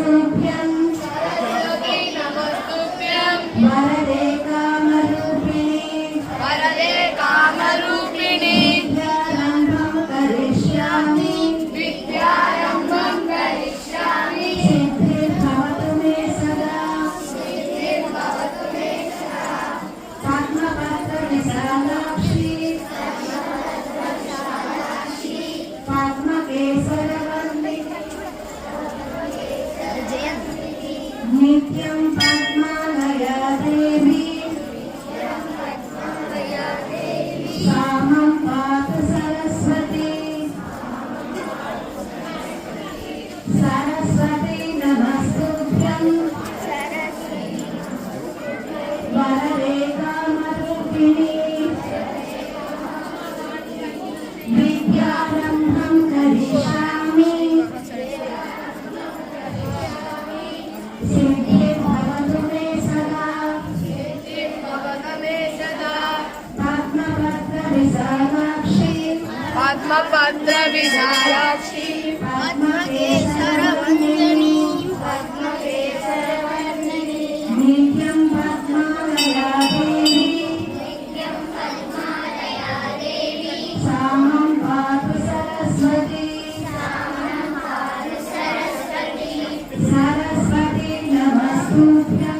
Sapiens. నిత్యం పద్మాలయా దేవి శ్యామం పాతు సరస్వతి. సరస్వతి నమస్తుభ్యం. వరదే విద్యారంభం కరిష్యామి पद्मपत्र विशालाक्षी पद्मकेशरवन्दनी पद्मकेशरवन्दनी नित्यं पद्मालया देवी नित्यं पद्मालया देवी सामं पातु सरस्वती। सामं पातु सरस्वती। yeah